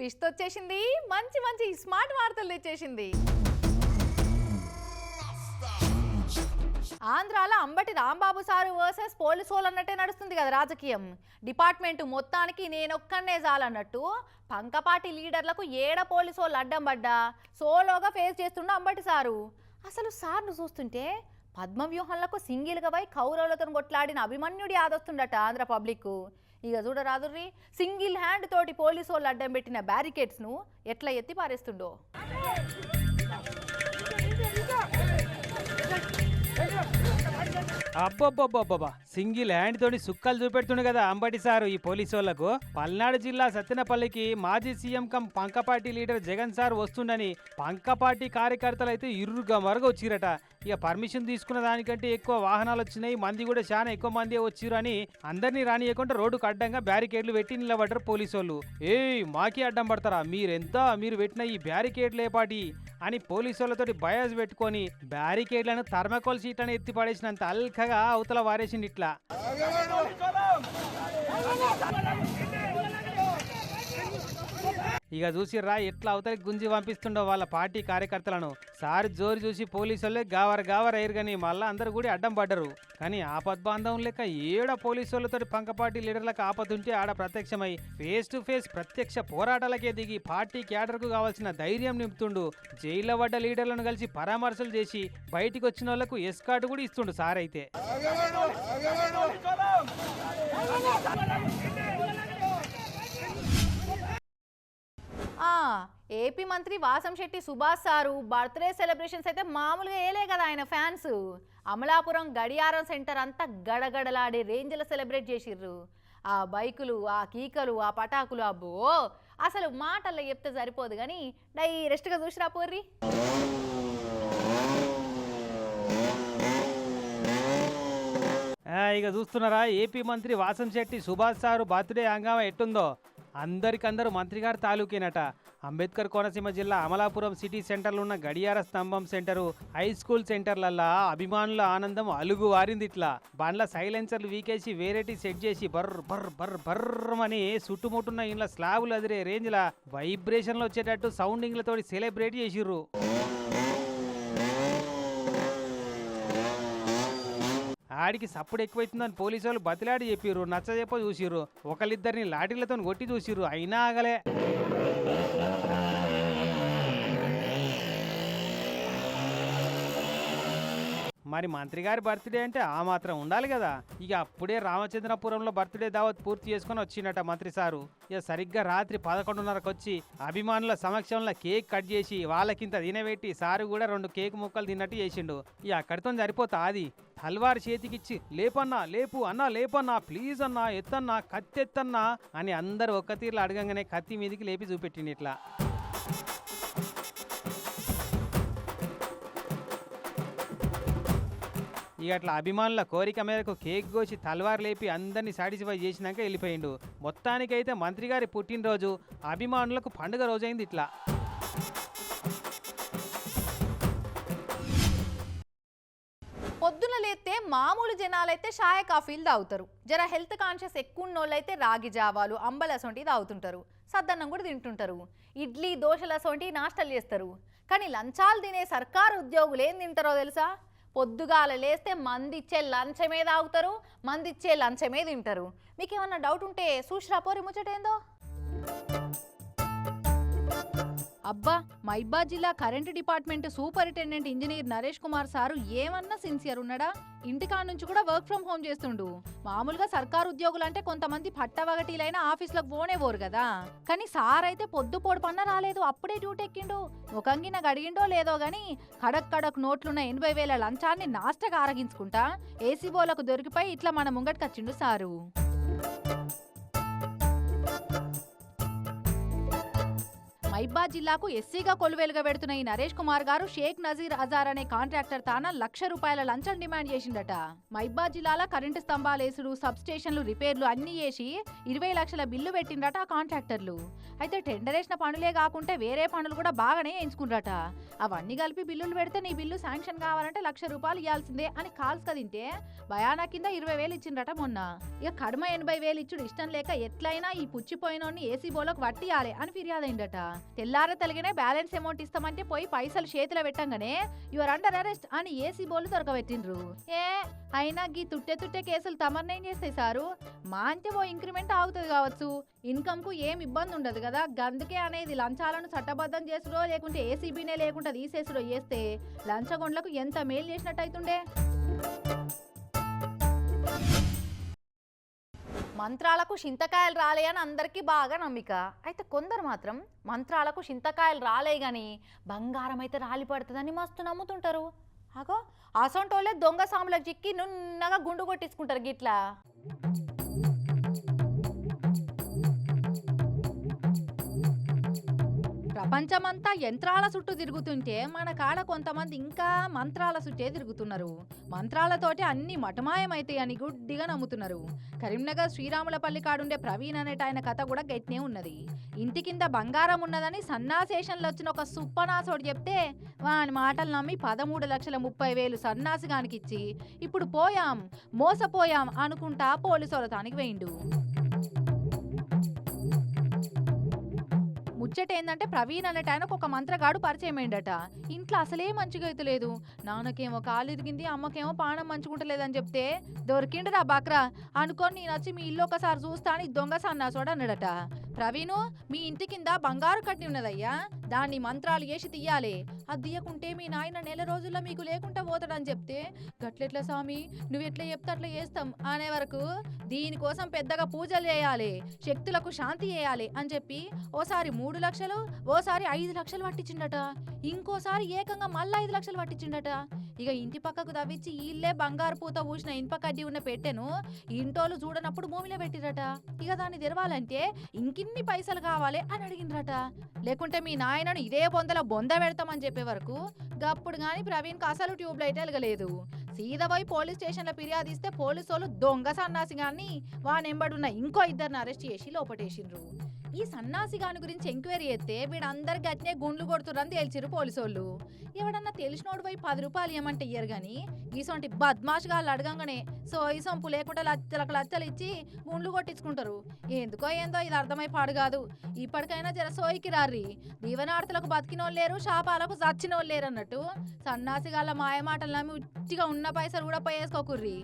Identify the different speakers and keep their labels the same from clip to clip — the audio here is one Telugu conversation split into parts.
Speaker 1: ట్విస్ట్ వచ్చేసింది. మంచి మంచి స్మార్ట్ వార్తలు తెచ్చేసింది. ఆంధ్రాలో అంబటి రాంబాబు సారు వర్సెస్ పోలీసోలు వాళ్ళు అన్నట్టే నడుస్తుంది కదా రాజకీయం. డిపార్ట్మెంట్ మొత్తానికి నేనొక్కనే చాలన్నట్టు పంకపాటి లీడర్లకు ఏడ పోలీసు వాళ్ళు అడ్డం పడ్డా? సోలోగా ఫేస్ చేస్తుండ అంబటి సారు. అసలు సార్ను చూస్తుంటే పద్మవ్యూహంలకు సింగిల్గా పోయి కౌరవులతో కొట్లాడిన అభిమన్యుడి ఆదొస్తుండట ఆంధ్ర పబ్లిక్ ఇక చూడరాదుర్రి సింగిల్ హ్యాండ్ తోటి పోలీసు వాళ్ళు అడ్డం పెట్టిన బ్యారికేడ్స్ను ఎట్లా ఎత్తి పారేస్తుండో
Speaker 2: అబ్బబ్బబ్బబ్బా సింగిల్ హ్యాండ్ తోటి సుక్కలు చూపెడుతుండు కదా అంబటి సారు ఈ పోలీసు వాళ్ళకు పల్నాడు జిల్లా సత్తెనపల్లికి మాజీ సీఎం కమ్ పంకపాటి లీడర్ జగన్ సార్ వస్తుండని పంకపాటి కార్యకర్తలు అయితే ఇరుగా మరుగు వచ్చిరట. ఇక పర్మిషన్ తీసుకున్న దానికంటే ఎక్కువ వాహనాలు వచ్చినాయి మంది కూడా చాలా ఎక్కువ మంది వచ్చిరు అని అందరినీ రానియకుండా రోడ్డుకు అడ్డంగా బ్యారికేడ్లు పెట్టి నిలబడ్డారు పోలీసు వాళ్ళు ఏయ్ మాకే అడ్డం పడతారా? మీరెంత మీరు పెట్టిన ఈ బ్యారికేడ్లు ఏపాటి అని పోలీసు వాళ్ళతోటి బయాస్ పెట్టుకొని బ్యారికేడ్లను థర్మకోల్ సీట్లను ఎత్తి పడేసినంత అల్కగా అవతల వారేసింది ఇట్లా. ఇక చూసిర్రా ఎట్లా అవతలికి గుంజి పంపిస్తుండో వాళ్ళ పార్టీ కార్యకర్తలను. సారి జోరు చూసి పోలీసు వాళ్ళే గావర్ గావర్ అయ్యారు కానీ మళ్ళీ అందరు కూడా అడ్డం పడ్డరు. కానీ ఆపద్బాంధవం లెక్క ఏడ పోలీసు వాళ్ళతో పంకపార్టీ లీడర్లకు ఆపతుంటే ఆడ ప్రత్యక్షమై ఫేస్ టు ఫేస్ ప్రత్యక్ష పోరాటాలకే దిగి పార్టీ క్యాడర్కు కావాల్సిన ధైర్యం నింపుతుండు. జైల్లో పడ్డ లీడర్లను కలిసి పరామర్శలు చేసి బయటికి వచ్చిన వాళ్ళకు ఎస్కాట్ కూడా ఇస్తుండు సార్ అయితే
Speaker 1: ఆ, ఏపీ మంత్రి Vasamsetti Subhash sir birthday celebrations అయితే మామూలుగా ఏలే కదా ఆయన ఫ్యాన్స్. అమలాపురం గడియారం సెంటర్ అంతా గడగడలాడే రేంజ్లో సెలబ్రేట్ చేసిర్రు. ఆ బైకులు ఆ కీకలు ఆ పటాకులు అబ్బో! అసలు మాటల్లో చెప్తే సరిపోదు కానీ డైరెక్ట్గా చూసిరా పోర్రి.
Speaker 2: ఇక చూస్తున్నారా ఏపీ మంత్రి వాసం శెట్టి సుభాష్ సారు బర్త్డే హంగామా ఎట్టుందో? అందరికందరూ మంత్రి గారి తాలూకేనట. అంబేద్కర్ కోనసీమ జిల్లా అమలాపురం సిటీ సెంటర్లో ఉన్న గడియార స్తంభం సెంటరు హై స్కూల్ సెంటర్లల్లా అభిమానుల ఆనందం అలుగు వారింది ఇట్లా. బండ్ల సైలెన్సర్లు వీకేసి వేరేటి సెట్ చేసి బర్ర బర్ర బర్ర బర్రమని చుట్టుముట్టున్న ఇంట్లో స్లాబులు అదిరే రేంజ్ల. వైబ్రేషన్లు వచ్చేటట్టు సౌండింగ్లతో సెలబ్రేట్ చేసిర్రు. ఆడికి సప్పుడు ఎక్కువైతుందని పోలీసు వాళ్ళు బతిలాడి చెప్పిర్రు నచ్చజెప్ప చూసిర్రు. ఒకళ్ళిద్దరిని లాఠీలతో కొట్టి చూసిర్రు. అయినా ఆగలే. మరి మంత్రి గారి బర్త్డే అంటే ఆ మాత్రం ఉండాలి కదా. ఇక అప్పుడే రామచంద్రపురంలో బర్త్డే దావత్ పూర్తి చేసుకొని వచ్చిండట మంత్రి సారు. ఇక సరిగ్గా రాత్రి పదకొండున్నరకు వచ్చి అభిమానుల సమక్షంలో కేక్ కట్ చేసి వాళ్ళకింత తినబెట్టి సారు కూడా రెండు కేక్ ముక్కలు తిన్నట్టు చేసిండు. ఇక అక్కడితో సరిపోతా అది. హల్వార్ చేతికిచ్చి లేపన్నా లేపు అన్నా లేపన్నా ప్లీజ్ అన్నా ఎత్తన్నా కత్తెత్తన్నా అని అందరు ఒక్క తీరులో అడగంగానే కత్తి మీదికి లేపి చూపెట్టిండి ఇట్లా. ఇక అట్లా అభిమానుల కోరిక మేరకు కేక్ కోసి తల్వార్ లేపి అందరినీ సాటిస్ఫై చేసినాక వెళ్ళిపోయిండు. మొత్తానికైతే మంత్రి గారి పుట్టినరోజు అభిమానులకు పండుగ రోజైంది ఇట్లా.
Speaker 1: పొద్దున లేతే మామూలు జనాలైతే షాయ కాఫీలు తాగుతారు. జర హెల్త్ కాన్షియస్ ఎక్కువ ఉన్నోళ్ళైతే రాగి జావాలు అంబల సొంటి తాగుతుంటారు. సద్దన్నం కూడా తింటుంటారు. ఇడ్లీ దోశలు సొంటి నాష్టలు చేస్తారు. కానీ లంచాలు తినే సర్కారు ఉద్యోగులు ఏం తింటారో తెలుసా? పొద్దుగాల లేస్తే మందిచ్చే లంచమే తాగుతారు? మందిచ్చే లంచమే తింటారు? మీకేమన్నా డౌట్ ఉంటే చూసిరా పోరి ముచ్చటేందో? అబ్బా మైబా జిల్లా current department superintendent engineer Naresh Kumar sir ఏమన్నా సిన్సియర్ ఉన్నాడా? ఇంటికాడ నుంచి కూడా వర్క్ ఫ్రం హోమ్ చేస్తుండు. మామూలుగా సర్కారు ఉద్యోగులు అంటే కొంతమంది పట్టవగటీలైన ఆఫీసులకు పోనేవోరు కదా. కానీ సార్ అయితే పొద్దు పొడు పన్న రాలేదు అప్పుడే డ్యూటీ ఎక్కిండు. ముఖంగిన గడిగిండో లేదో గాని కడక్ కడక్ నోట్లున్న ఎనభై వేల లంచాన్ని నాస్టగా ఆరగించుకుంటా. ఏసీబోలకు దొరికిపోయి ఇట్లా మన ముంగట్కొచ్చిండు సారు. మైబా జిల్లాకు ఎస్సీగా కొలువేలుగా పెడుతున్న ఈ నరేష్ కుమార్ గారు షేక్ నజీర్ అజార్ అనే కాంట్రాక్టర్ తాన లక్ష రూపాయల లంచం డిమాండ్ చేసిండట మైబా జిల్లాలో కరెంటు స్తంభాలేసుడు సబ్ స్టేషన్లు రిపేర్లు అన్ని చేసి ఇరవై లక్షల బిల్లు పెట్టిండట ఆ కాంట్రాక్టర్లు. అయితే టెండర్ వేసిన పనులే కాకుంటే వేరే పనులు కూడా బాగానే ఎంచుకుంటారట అవన్నీ కలిపి బిల్లులు పెడితే నీ బిల్లు శాంక్షన్ కావాలంటే లక్ష రూపాయలు ఇవ్వాల్సిందే అని కాల్స్ కదింటే భయానా కింద ఇరవై వేలు ఇచ్చిండట మొన్న. ఇక కడమ ఎనభై వేలు ఇచ్చుడు ఇష్టం లేక ఎట్లయినా ఈ పుచ్చిపోయినోడిని ఏసీ బోలోకి వట్టియాలి అని ఫిర్యాదు అయిందట తెల్లార తలిగినే బ్యాలెన్స్ అమౌంట్ ఇస్తామంటే పోయి పైసలు చేతిలో పెట్టంగానే యువర్ అండర్ అరెస్ట్ అని ఏసీ బోలు దొరకబెట్టిండ్రు. ఏ అయినా గీ తుట్టె తుట్టె కేసులు తమర్నేం చేస్తాయి సారు? మా అంటే ఓ ఇంక్రిమెంట్ ఆగుతుంది కావచ్చు. ఇన్కమ్కు ఏం ఇబ్బంది ఉండదు కదా. గందుకే అనేది లంచాలను చట్టబద్ధం చేసుడో లేకుంటే ఏసీబీనే లేకుండా తీసేసుడో చేస్తే లంచగొండ్లకు ఎంత మేలు చేసినట్టు అవుతుండే మంత్రాలకు చింతకాయలు రాలే అని అందరికీ బాగా నమ్మిక. అయితే కొందరు మాత్రం మంత్రాలకు చింతకాయలు రాలే కానీ బంగారం అయితే రాలి పడుతుందని మస్తు నమ్ముతుంటారు. అగో అసొంటోళ్ళే దొంగ సాములకు చిక్కి నున్నగా గుండు కొట్టించుకుంటారు గిట్లా. ప్రపంచమంతా యంత్రాల చుట్టూ తిరుగుతుంటే మన కాడ కొంతమంది ఇంకా మంత్రాల చుట్టే తిరుగుతున్నారు. మంత్రాలతోటి అన్ని మటమాయమైతాయని గుడ్డిగా నమ్ముతున్నారు. కరీంనగర్ శ్రీరాములపల్లి కాడుండే ప్రవీణ్ అనేట ఆయన కథ కూడా గట్టినే ఉన్నది. ఇంటి కింద బంగారం ఉన్నదని సన్నాసేషన్లో వచ్చిన ఒక సుప్పనాసోడు చెప్తే వాని మాటలు నమ్మి పదమూడు లక్షల ముప్పై వేలు సన్నాసిగానికి ఇచ్చి ఇప్పుడు పోయాం మోసపోయాం అనుకుంటా పోలీసు వరతానికి వేయిండు. ముచ్చట ఏంటంటే ప్రవీణ్ అనేట ఆయనకు ఒక మంత్రగాడు పరిచయం అయిందట ఇంట్లో అసలే మంచిగా అయితే లేదు. నాన్నకేమో కాలు ఇరిగింది అమ్మకేమో పానం మంచుకుంటలేదని చెప్తే దొరికిండు రా బాక్రా. అనుకొని నేను వచ్చి మీ ఇల్లు ఒకసారి చూస్తా అని దొంగ సన్నాసోడు అన్నాడట. ప్రవీణు మీ ఇంటి కింద బంగారు కట్టి ఉన్నదయ్యా. దాన్ని మంత్రాలు వేసి తీయాలి. అది తీయకుంటే మీ నాయన నెల రోజుల్లో మీకు లేకుండా పోతాడని చెప్తే గట్లెట్లా స్వామి? నువ్వు ఎట్లా చెప్తే అట్లా చేస్తాం అనే వరకు దీనికోసం పెద్దగా పూజలు చేయాలి శక్తులకు శాంతి చేయాలి అని చెప్పి ఓసారి మూడు లక్షలు ఓసారి ఐదు లక్షలు పట్టించిండట. ఇంకోసారి ఏకంగా మళ్ళీ ఐదు లక్షలు పట్టించిండట. ఇక ఇంటి పక్కకు తవ్వించి ఇల్లే బంగారు పూత పూసిన ఇనుప కడ్డీ ఉన్న పెట్టెను ఇంటోళ్ళు చూడనప్పుడు భూమిలో పెట్టిరట ఇక దాన్ని తెరవాలంటే ఇంకిన్ని పైసలు కావాలి అని అడిగిండ్రట. లేకుంటే మీ నాయనను ఇదే బొందల బొంద పెడతామని చెప్పే వరకు గప్పుడు గాని ప్రవీణ్కి అసలు ట్యూబ్ లైట్ వెలగలేదు. సీదపోయి పోలీస్ స్టేషన్లో ఫిర్యాదు ఇస్తే పోలీసు వాళ్ళు దొంగ సన్నాసి గాని వానెంబడున్న ఇంకో ఇద్దరిని అరెస్ట్ చేసి లోపటేసిండ్రు. ఈ సన్నాసి గాని గురించి ఎంక్వైరీ చేస్తే వీడందరికి అట్నే గుండ్లు కొడుతురని తేల్చిరు పోలీసోళ్ళు. ఎవడన్నా తెలిసినోడు పోయి పది రూపాయలు ఇవ్వమంటే ఇయ్యరు గాని ఈసొంటి బద్మాష్ గాళ్ళు అడగంగానే సో ఈ సొంపు లేకుండా లచ్చలకు లచ్చలు ఇచ్చి గుండ్లు కొట్టించుకుంటారు. ఎందుకో ఏందో ఇది అర్థమై పాడు కాదు. ఇప్పటికైనా జర సోయికి రారి దీవనార్థులకు బతికినోళ్ళు లేరు శాపాలకు చచ్చినోళ్ళు లేరు అన్నట్టు సన్నాసి గాళ్ళ మాయమాటలు నమ్మి ఉట్టిగా ఉన్న పైసలు కూడా పోయేసుకోకుర్రీ.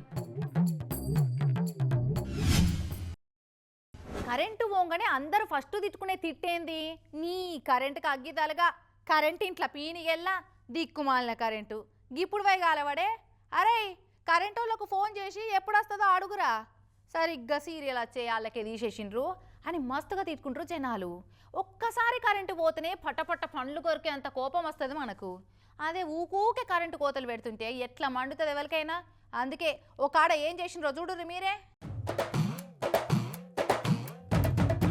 Speaker 1: కరెంటు పోగానే అందరూ ఫస్ట్ తిట్టుకునే తిట్టేంది? నీ కరెంటుకి అగ్గితలగా కరెంట్ ఇంట్లో పీనిగెల్లా దిక్కుమాలిన కరెంటు. ఇప్పుడు పోయి కాలవాడే? అరే కరెంటు వాళ్ళకు ఫోన్ చేసి ఎప్పుడు వస్తుందో అడుగురా. సరిగ్గా సీరియల్ వచ్చే వాళ్ళకే తీసేసిండ్రు అని మస్తుగా తిట్టుకుంటారు జనాలు. ఒక్కసారి కరెంటు పోతేనే పట్టపట్ట పండ్లు కొరికే అంత కోపం వస్తుంది మనకు. అదే ఊకూకే కరెంటు కోతలు పెడుతుంటే ఎట్లా మండుతుంది ఎవరికైనా? అందుకే ఒక ఆడ ఏం చేసిండ్రో చూడరు మీరే.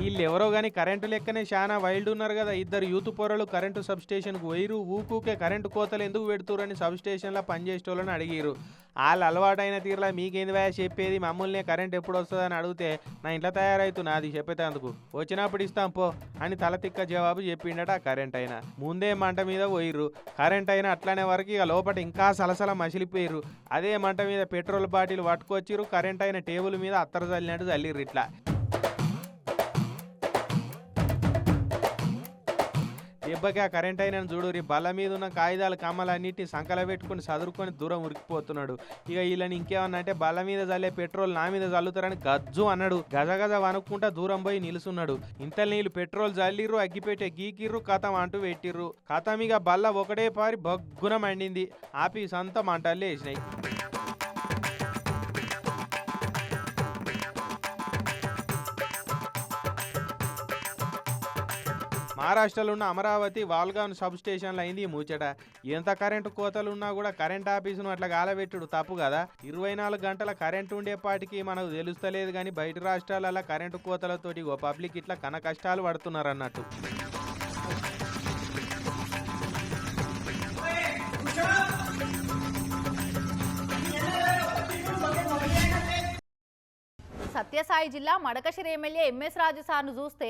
Speaker 3: వీళ్ళు ఎవరో కానీ కరెంటు లెక్కనే చాలా వైల్డ్ ఉన్నారు కదా. ఇద్దరు యూత్ పొరలు కరెంటు సబ్ పోయిరు వైరు ఊకూకే కరెంటు కోతలు ఎందుకు పెడుతురని సబ్ స్టేషన్లో పనిచేసేటోళ్ళని అడిగిరు వాళ్ళు అలవాటైన తీరులా మీకేంది వయా చెప్పేది? మమ్మల్ని కరెంట్ ఎప్పుడు వస్తుందని అడిగితే నా ఇంట్లో తయారవుతున్నా అది చెప్పేటందుకు. వచ్చినప్పుడు ఇస్తాం పో అని తల తిక్క జవాబు చెప్పిండట ఆ కరెంట్ అయినా. ముందే మంట మీద పోయిర్రు. కరెంట్ అయినా అట్లానే వరకు ఇక లోపల ఇంకా సలసల మసిలిపోయిర్రు. అదే మంట మీద పెట్రోల్ బాటిల్ పట్టుకొచ్చిర్రు. కరెంట్ అయిన టేబుల్ మీద అత్తర చల్లినట్టు చల్లిర్రు ఇట్లా. దెబ్బకి ఆ కరెంట్ అయిన చూడురి బల్ల మీద ఉన్న కాగితాలు కమ్మలన్నిటిని సంకల పెట్టుకొని చదురుకొని దూరం ఉరికిపోతున్నాడు. ఇక వీళ్ళని ఇంకేమన్నా అంటే బల్ల మీద చల్లే పెట్రోల్ నా మీద చల్లుతారని గజ్జు అన్నాడు. గజ గజ వనుక్కుంటా దూరం పోయి నిలుసున్నాడు ఇంత నీళ్ళు పెట్రోల్ జల్లిర్రు అగ్గిపెట్టే గీకిర్రు కథం అంటూ పెట్టిర్రు. కథం ఇక బల్ల ఒకటే పారి భగ్గున మండింది. ఆపి సంత మంటలు వేసినాయి మహారాష్ట్రలో ఉన్న అమరావతి వాల్గాన్ సబ్ స్టేషన్లు అయింది ఈ ముచ్చట. ఎంత కరెంటు కోతలు ఉన్నా కూడా కరెంట్ ఆఫీసును అట్లా గాలబెట్టుడు తప్పు కదా? ఇరవై నాలుగు గంటల కరెంట్ ఉండేపాటికి మనకు తెలుస్తలేదు కానీ బయట రాష్ట్రాలలో కరెంటు కోతలతోటి ఓ పబ్లిక్ ఇట్లా కన కష్టాలు పడుతున్నారు
Speaker 1: సత్యసాయి జిల్లా మడకశిర ఎమ్మెల్యే ఎంఎస్ రాజు సార్ను చూస్తే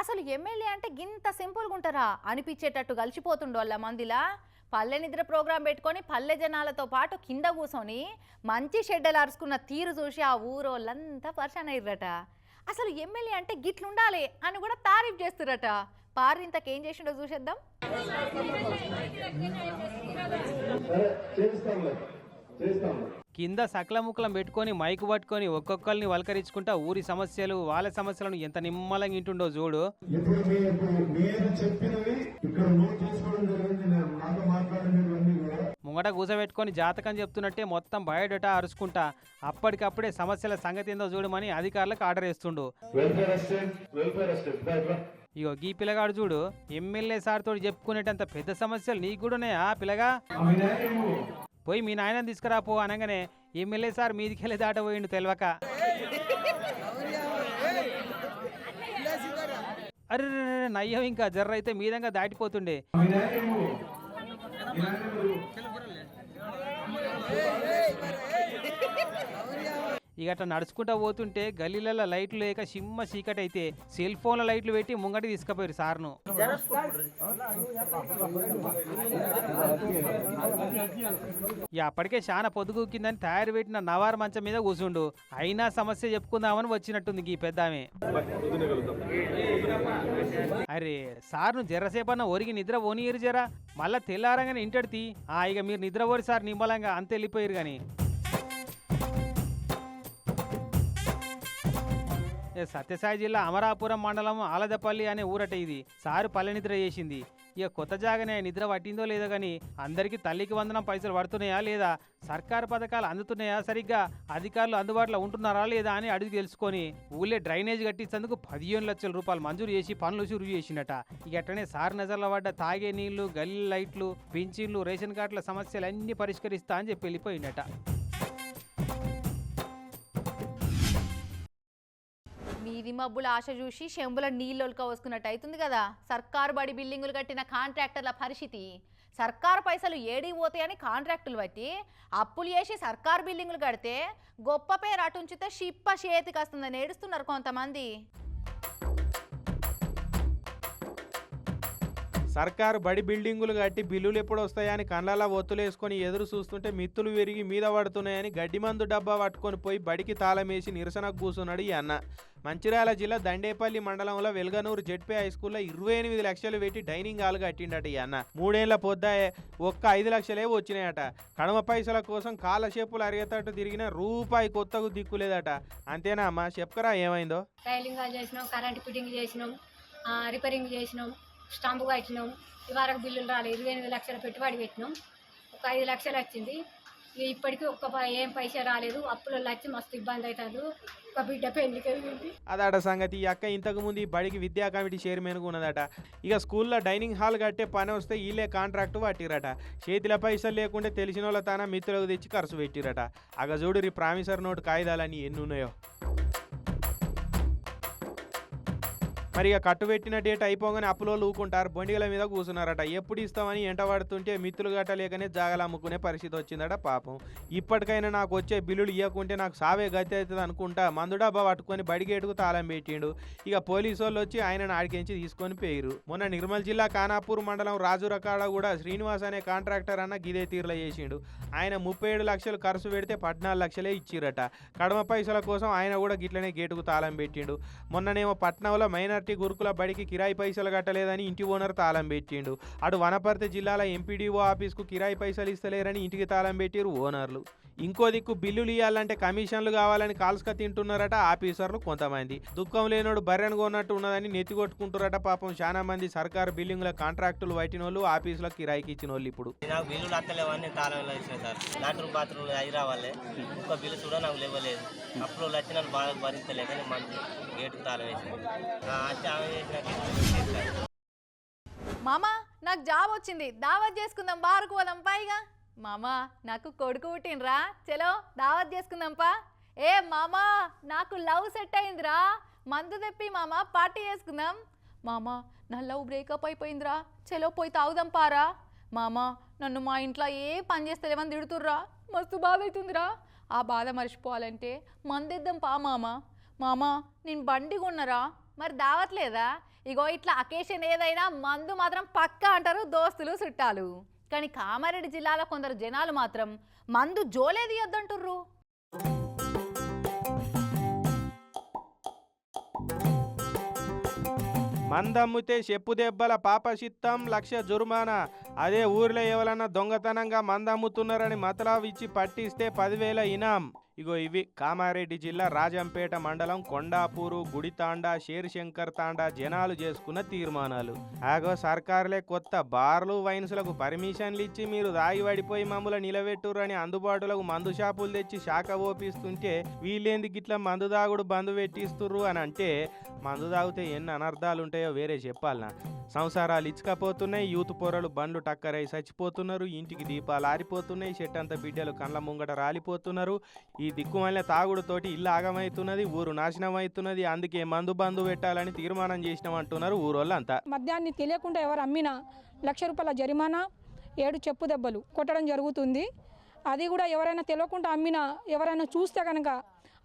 Speaker 1: అసలు ఎమ్మెల్యే అంటే గింత సింపుల్గా ఉంటారా అనిపించేటట్టు కలిసిపోతుండు వాళ్ళ మందిలా. పల్లె నిద్ర ప్రోగ్రాం పెట్టుకొని పల్లె జనాలతో పాటు కింద కూర్చొని మంచి షెడ్డలు అరుచుకున్న తీరు చూసి ఆ ఊరోళ్ళంతా పర్షన్ అయ్యారట. అసలు ఎమ్మెల్యే అంటే గిట్లుండాలి అని కూడా తారీఫ్ చేస్తురట. పారింతకేం చేసిండో చూసేద్దాం.
Speaker 2: కింద సకల ముక్కలం పెట్టుకొని మైకు పట్టుకొని ఒక్కొక్కరిని వలకరించుకుంటా ఊరి సమస్యలు వాళ్ళ సమస్యలను ఎంత నిమ్మలంగా ఇంటుండో చూడు. ముంగట కూసబెట్టుకొని జాతకం చెప్తున్నట్టే మొత్తం బయోడేటా అరుచుకుంటా. అప్పటికప్పుడే సమస్యల సంగతి ఏందో చూడమని అధికారులకు ఆర్డర్ ఇస్తుండు ఇగో గీ పిల్లగాడు చూడు ఎమ్మెల్యే సార్ తోటి చెప్పుకునేటంత పెద్ద సమస్యలు నీకు కూడా ఉన్నాయా పిల్లగా? పోయి మీ నాయన తీసుకురా పో అనగానే ఎమ్మెల్యే సార్ మీదికెళ్ళి దాటపోయిండు తెలవక. అరే నయ్యం ఇంకా జర్ర అయితే మీదంగా దాటిపోతుండే
Speaker 4: ఆమె న్యాయము ఈ న్యాయము
Speaker 2: ఇక అట్లా నడుచుకుంటా పోతుంటే గల్లీలలో లైట్లు లేక సిమ్మ చీకటి అయితే సెల్ ఫోన్ల లైట్లు పెట్టి ముంగటి తీసుకుపోయారు సార్ను. ఇక అప్పటికే చాలా పొద్దుగుకిందని తయారు పెట్టిన నవార్ మంచం మీద కూర్చుండు అయినా సమస్య చెప్పుకుందామని వచ్చినట్టుంది ఈ పెద్ద ఆమె అరే సార్ను అన్న ఒరిగి నిద్ర పోనీయరు జరా. మళ్ళా తెల్లారంగానే ఇంటడితి ఆ ఇక మీరు నిద్ర పోరు సార్ నిమ్మలంగా అంత వెళ్ళిపోయారు కానీ సత్యసాయి జిల్లా అమరాపురం మండలం ఆలదపల్లి అనే ఊరట ఇది. సారు పల్లె నిద్ర చేసింది. ఇక కొత్త జాగనే నిద్ర పట్టిందో లేదో కానీ అందరికీ తల్లికి వందనం పైసలు పడుతున్నాయా లేదా? సర్కారు పథకాలు అందుతున్నాయా సరిగ్గా? అధికారులు అందుబాటులో ఉంటున్నారా లేదా అని అడిగి తెలుసుకొని ఊళ్ళే డ్రైనేజ్ కట్టించేందుకు పదిహేను లక్షల రూపాయలు మంజూరు చేసి పనులు షురు చేసిండట. ఇక అట్లనే సార్ నజర్ల పడ్డ తాగే నీళ్ళు గల్లీ లైట్లు పింఛన్లు రేషన్ కార్డుల సమస్యలు అన్ని పరిష్కరిస్తా అని చెప్పి వెళ్ళిపోయిండట.
Speaker 1: ఇది మబ్బుల ఆశ చూసి శంబుల నీళ్ళొలక వస్తున్నట్టు అవుతుంది కదా. సర్కారు బడి బిల్డింగులు కట్టిన కాంట్రాక్టర్ల పరిస్థితి. సర్కారు పైసలు ఏడికి పోతాయని కాంట్రాక్టులు బట్టి అప్పులు చేసి సర్కారు బిల్డింగులు కడితే గొప్ప పేరు అటుంచితే షిప్ప చేతికి వస్తుందని ఏడుస్తున్నారు కొంతమంది.
Speaker 3: సర్కారు బడి బిల్డింగులు కట్టి బిల్లులు ఎప్పుడు వస్తాయని కళ్ళలా ఒత్తులేసుకొని ఎదురు చూస్తుంటే మిత్తులు విరిగి మీద పడుతున్నాయని గడ్డి మందు డబ్బా పట్టుకొని పోయి బడికి తాళం వేసి నిరసనకు కూర్చున్నాడు ఈ అన్న. మంచిర్యాల జిల్లా దండేపల్లి మండలంలో వెల్గనూరు జెడ్పీ హై స్కూల్లో ఇరవై ఎనిమిది లక్షలు పెట్టి డైనింగ్ హాల్ కట్టిండట ఈ అన్న. మూడేళ్ళ పొద్దాయే ఒక్క ఐదు లక్షలే వచ్చినాయట. కడమ పైసల కోసం కాళ్ళ అరిగేటట్టు తిరిగిన రూపాయి కొత్తకు దిక్కులేదట అంతేనా అమ్మా? చెప్పకరా ఏమైందో?
Speaker 5: టైలింగ్ చేసినాం కరెంట్ ఫిట్టింగ్ చేసినాం రిపేరింగ్ చేసినాం. స్టాంప్ కట్టినాం ఇవరకు బిల్లులు రాలేదు. ఇరవై ఎనిమిది లక్షల పెట్టుబడి పెట్టినాం. ఒక ఐదు లక్షలు వచ్చింది. ఇప్పటికీ ఒక్క ఏం పైసా రాలేదు. అప్పులు వచ్చి మస్తు ఇబ్బంది అవుతారు ఒక బిడ్డ పెళ్ళికి
Speaker 3: అదాట సంగతి. ఈ అక్క ఇంతకు ముందు ఈ బడికి విద్యా కమిటీ చైర్మన్గా ఉన్నదట. ఇక స్కూల్లో డైనింగ్ హాల్ కట్టే పని వస్తే వీళ్ళే కాంట్రాక్ట్ పట్టిరట. చేతిలో పైసలు లేకుంటే తెలిసిన వాళ్ళ తన మిత్రులకు తెచ్చి ఖర్చు పెట్టిరట. అగ చూడు ప్రామిసర్ నోటు కాగితాలని ఎన్ని ఉన్నాయో మరి ఇక కట్టు పెట్టిన డేట్ అయిపోగానే అప్పులో ఊకుంటారు బొండిగల మీద కూర్చున్నారట. ఎప్పుడు ఇస్తామని ఎంట పడుతుంటే మిత్రులు గట్టలేకనే జాగలు అమ్ముకునే పరిస్థితి వచ్చిందట పాపం. ఇప్పటికైనా నాకు వచ్చే బిల్లులు ఇవ్వకుంటే నాకు సావే గతి అవుతుంది అనుకుంటా. మందుడాబా పట్టుకొని బడిగేటుకు తాళం పెట్టిండు? ఇక పోలీసు వాళ్ళు వచ్చి ఆయనను ఆడికించి తీసుకొని పోయిరు మొన్న నిర్మల్ జిల్లా కానాపూర్ మండలం రాజురకాడ కూడా శ్రీనివాస్ అనే కాంట్రాక్టర్ అన్న గిదే తీరులో చేసిండు. ఆయన ముప్పై ఏడు లక్షలు ఖర్చు పెడితే పద్నాలుగు లక్షలే ఇచ్చిరట. కడమ పైసల కోసం ఆయన కూడా గిట్లనే గేటుకు తాళం పెట్టిండు. మొన్ననేమో పట్నంలో వనపర్తి గురుకుల బడికి కిరాయి పైసలు కట్టలేదని ఇంటి ఓనర్ తాళం పెట్టిండు. అటు వనపర్తి జిల్లాల ఎంపీడీఓ ఆఫీస్కు కిరాయి పైసలు ఇస్తలేరని ఇంటికి తాళం పెట్టిరు ఓనర్లు. ఇంకో దిక్కు బిల్లులు ఇవ్వాలంటే కమిషన్లు కావాలని కాల్స్క తింటున్నారట ఆఫీసర్లు కొంతమంది. దుఃఖం లేనోడు బర్రెను కొన్నట్టు ఉన్నదని నెత్తి కొట్టుకుంటున్నారట పాపం. చాలా మంది సర్కారు బిల్డింగ్ల కాంట్రాక్టులు పట్టిన వాళ్ళు ఆఫీసులకు కిరాయికి ఇచ్చిన వాళ్ళు ఇప్పుడు.
Speaker 6: నాకు బిల్లులు అత్తలేవని తాళంలో ఇచ్చిన సార్. లాట్రూమ్ బాత్రూమ్ అయి రావాలి. ఒక్క బిల్లు కూడా నాకు లేవలేదు. అప్పుడు వచ్చిన బాగా భరించలేక మంచి గేటుకు తాళం వేసాను
Speaker 1: మామా నాకు జాబ్ వచ్చింది. దావత్ చేసుకుందాం బారుకు పోదాం పైగా. మామా నాకు కొడుకు పుట్టినరా చలో దావత్ చేసుకుందాంపా. ఏ మామా నాకు లవ్ సెట్ అయిందిరా. మందు తెప్పి మామా పార్టీ చేసుకుందాం. మామా నా లవ్ బ్రేకప్ అయిపోయిందిరా. చలో పోయి తాగుదాం పారా మామా నన్ను మా ఇంట్లో ఏ పని చేస్తలేమని తిడుతుర్రా. మస్తు బాధ అవుతుందిరా ఆ బాధ మర్చిపోవాలంటే మందిద్దాం పా మామ. మామా నేను బండి కొన్నరా. మరి దావట్లేదా ఇగో ఇట్లా అకేషన్ ఏదైనా మందు మాత్రం పక్కా అంటారు దోస్తులు చుట్టాలు. కానీ కామారెడ్డి జిల్లాలో కొందరు జనాలు మాత్రం మందు జోలే తీయొద్దంటుర్రు.
Speaker 3: మందమ్మితే చెప్పు దెబ్బల పాపశిత్తం లక్ష జుర్మానా. అదే ఊర్లో ఎవరన్నా దొంగతనంగా మందమ్ముతున్నారని మతలావు ఇచ్చి పట్టిస్తే పదివేల ఇనాం. ఇగో ఇవి కామారెడ్డి జిల్లా రాజంపేట మండలం కొండాపూరు గుడితాండా శేరిశంకర్ తాండా జనాలు చేసుకున్న తీర్మానాలు. ఆగో సర్కారులే కొత్త బార్లు వైన్స్లకు పర్మిషన్లు ఇచ్చి మీరు దాగి పడిపోయి మమ్మల్ని నిలబెట్టురని అందుబాటులోకి మందు షాపులు తెచ్చి శాఖ ఓపిస్తుంటే వీళ్ళేంది గిట్ల మందు దాగుడు బందు పెట్టిస్తుర్రు అని అంటే మందు తాగితే ఎన్ని అనర్థాలు ఉంటాయో వేరే చెప్పాలనా. సంసారాలు ఇచ్చకపోతున్నాయి యూత్ పొరలు బండ్లు టక్కరై చచ్చిపోతున్నారు ఇంటికి దీపాలు ఆరిపోతున్నాయి చెట్టంత బిడ్డలు కళ్ళ ముంగట రాలిపోతున్నారు. ఈ దిక్కుమైన తాగుడుతోటి ఇల్లు ఆగమవుతున్నది ఊరు నాశనం అవుతున్నది అందుకే మందు బంధు పెట్టాలని తీర్మానం చేసినాం అంటున్నారు ఊరోళ్ళంతా.
Speaker 7: మద్యాన్ని తెలియకుండా ఎవరు అమ్మినా లక్ష రూపాయల జరిమానా ఏడు చెప్పు దెబ్బలు కొట్టడం జరుగుతుంది. అది కూడా ఎవరైనా తెలియకుండా అమ్మినా ఎవరైనా చూస్తే కనుక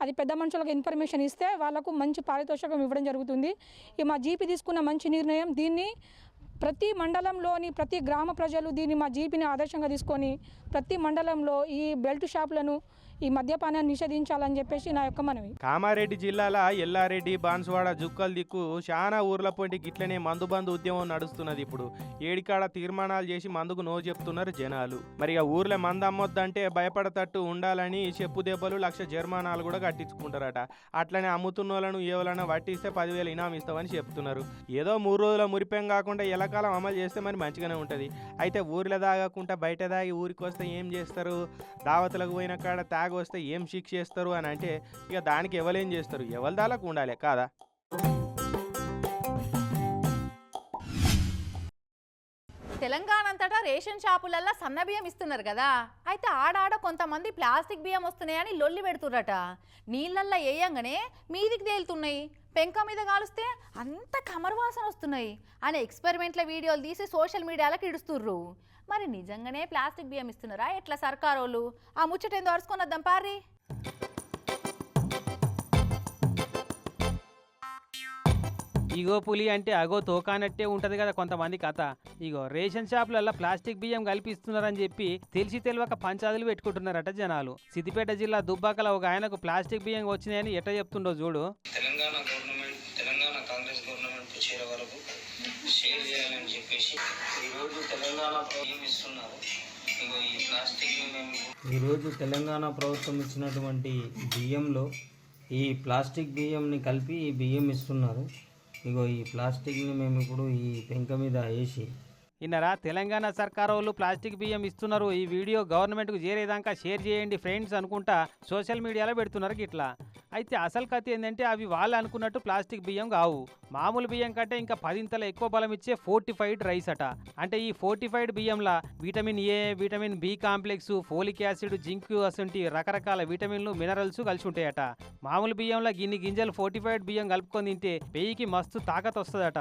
Speaker 7: అది పెద్ద మనుషులకు ఇన్ఫర్మేషన్ ఇస్తే వాళ్ళకు మంచి పారితోషికం ఇవ్వడం జరుగుతుంది. ఈ మా జీపీ తీసుకున్న మంచి నిర్ణయం దీన్ని ప్రతి మండలంలోని ప్రతి గ్రామ ప్రజలు దీన్ని మా జీపీని ఆదర్శంగా తీసుకొని ప్రతి మండలంలో ఈ బెల్ట్ షాపులను ఈ మద్యపానాన్ని నిషేధించాలని చెప్పేసి నా యొక్క మనవి.
Speaker 3: కామారెడ్డి జిల్లాల ఎల్లారెడ్డి బాన్సువాడ జుక్కల దిక్కు చాలా ఊర్ల పొంటి గిట్లనే మందుబంధు ఉద్యమం నడుస్తున్నది ఇప్పుడు. ఏడికాడ తీర్మానాలు చేసి మందుకు నో చెప్తున్నారు జనాలు. మరి ఇక ఊర్లో మందు అమ్మొద్దంటే భయపడతట్టు ఉండాలని చెప్పు దెబ్బలు లక్ష జరిమానాలు కూడా కట్టించుకుంటారట. అట్లనే అమ్ముతున్న వాళ్ళను ఎవరైనా పట్టిస్తే పదివేలు ఇనాం ఇస్తామని చెప్తున్నారు. ఏదో మూడు రోజుల మురిపేం కాకుండా ఎలకాలం అమలు చేస్తే మరి మంచిగానే ఉంటుంది. అయితే ఊర్లో దాగకుండా బయట దాగి ఊరికి వస్తే ఏం చేస్తారు? దావతులకు పోయిన కాడ తాగ వస్తే ఏం శిక్ష చేస్తారు అని అంటే ఇక దానికి ఎవరేం చేస్తారు? ఎవరి దాలకు ఉండాలి కాదా?
Speaker 1: తెలంగాణ అంతటా రేషన్ షాపులల్లో సన్న బియ్యం ఇస్తున్నారు కదా. అయితే ఆడాడ కొంతమంది ప్లాస్టిక్ బియ్యం వస్తున్నాయని లొల్లి పెడుతుర్రట. నీళ్ళల్లో వేయంగానే మీదికి తేలుతున్నాయి. పెంక మీద కాలుస్తే అంత కమర్వాసన వస్తున్నాయి అనే ఎక్స్పెరిమెంట్ల వీడియోలు తీసి సోషల్ మీడియాలకు ఇడుస్తుర్రు. మరి నిజంగానే ప్లాస్టిక్ బియ్యం ఇస్తున్నారా? ఎట్లా సర్కారోళ్ళు? ఆ ముచ్చటేందో అరుచుకొని వద్దాం పారి
Speaker 2: ఇగో పులి అంటే అగో తోకానట్టే ఉంటది కదా కొంతమంది కథ. ఇగో రేషన్ షాపులలో ప్లాస్టిక్ బియ్యం కల్పిస్తున్నారని చెప్పి తెలిసి తెలియక పంచాదులు పెట్టుకుంటున్నారట జనాలు. సిద్దిపేట జిల్లా దుబ్బాకల ఒక ఆయనకు ప్లాస్టిక్ బియ్యం వచ్చినాయని ఎట్ట చెప్తుండో చూడు.
Speaker 8: తెలంగాణ గవర్నమెంట్ తెలంగాణ కాంగ్రెస్ గవర్నమెంట్ చేరే వరకు షేర్ చేయాలని చెప్పేసి ఈరోజు తెలంగాణ ప్రభుత్వం ఇస్తున్నారు. ఈ ప్లాస్టిక్ మేము
Speaker 9: ఈరోజు తెలంగాణ ప్రభుత్వం ఇచ్చినటువంటి బియ్యంలో ఈ ప్లాస్టిక్ బియ్యంని కలిపి ఈ బియ్యం ఇస్తున్నారు. ఇగో ఈ ప్లాస్టిక్ని మేము ఇప్పుడు ఈ పెంక మీద వేసి
Speaker 2: ఇన్నరా తెలంగాణ సర్కార్ వాళ్ళు ప్లాస్టిక్ బియ్యం ఇస్తున్నారు. ఈ వీడియో గవర్నమెంట్కు చేరేదాకా షేర్ చేయండి ఫ్రెండ్స్ అనుకుంటా సోషల్ మీడియాలో పెడుతున్నారు గిట్లా. అయితే అసలు కథ ఏంటంటే అవి వాళ్ళు అనుకున్నట్టు ప్లాస్టిక్ బియ్యం కావు. మామూలు బియ్యం కంటే ఇంకా పదింతల ఎక్కువ బలం ఇచ్చే ఫోర్టిఫైడ్ రైస్ అట. అంటే ఈ ఫోర్టిఫైడ్ బియ్యంలో vitamin A vitamin B complex folic acid zinc అసంటి రకరకాల విటమిన్లు మినరల్స్ కలిసి ఉంటాయట మామూలు బియ్యంలో గిన్ని గింజలు ఫోర్టిఫైడ్ బియ్యం కలుపుకొని తింటే పెయ్యికి మస్తు తాకత్ వస్తుందట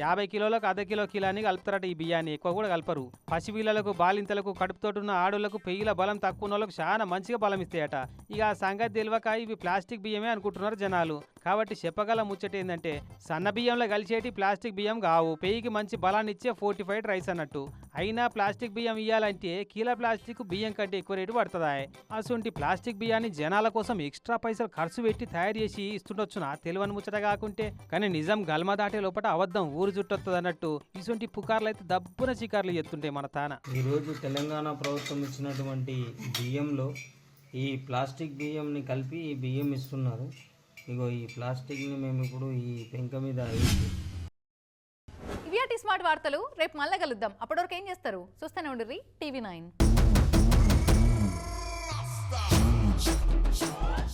Speaker 2: యాభై కిలోలకు అర్ధ కిలో కిలాని కలుపుతారట ఈ బియ్యాన్ని. ఎక్కువ కూడా కలపరు. పసిపిల్లలకు బాలింతలకు కడుపుతోటున్న ఆడులకు పెయ్యిల బలం తక్కువ వాళ్ళకు చాలా మంచిగా బలం ఇస్తాయట. ఇక ఆ సంగతి తెలియక ఇవి ప్లాస్టిక్ బియ్యమే అనుకుంటున్నారు జనాలు. కాబట్టి చెప్పగల ముచ్చట ఏంటంటే సన్న బియ్యంలో కలిసేటి ప్లాస్టిక్ బియ్యం కావు పేయికి మంచి బలాన్ని ఇచ్చే ఫోర్టిఫైడ్ రైస్ అన్నట్టు. అయినా ప్లాస్టిక్ బియ్యం ఇవ్వాలంటే కీల ప్లాస్టిక్ బియ్యం కంటే ఎక్కువ రేటు పడుతుందా అటువంటి ప్లాస్టిక్ బియ్యాన్ని జనాల కోసం ఎక్స్ట్రా పైసలు ఖర్చు పెట్టి తయారు చేసి ఇస్తుండొచ్చునా? తెలియని ముచ్చట కాకుంటే. కానీ నిజం గల్మ దాటే లోపల అబద్ధం ఊరు చుట్టొస్తుంది అన్నట్టు. ఇటువంటి పుకార్లు అయితే దబ్బున చికార్లు ఎత్తుంటాయి మన తాన.
Speaker 9: ఈరోజు తెలంగాణ ప్రభుత్వం ఇచ్చినటువంటి బియ్యంలో ఈ ప్లాస్టిక్ బియ్యంని కలిపి ఈ బియ్యం ఇస్తున్నారు. ఇగో ఈ ప్లాస్టిక్ని మేము ఇప్పుడు ఈ పెంక మీద వేసి
Speaker 1: ఇవి స్మార్ట్ వార్తలు రేపు మళ్ళీ కలుద్దాం. అప్పటివరకు ఏం చేస్తారు? చూస్తూనే ఉండరు టీవీ నైన్.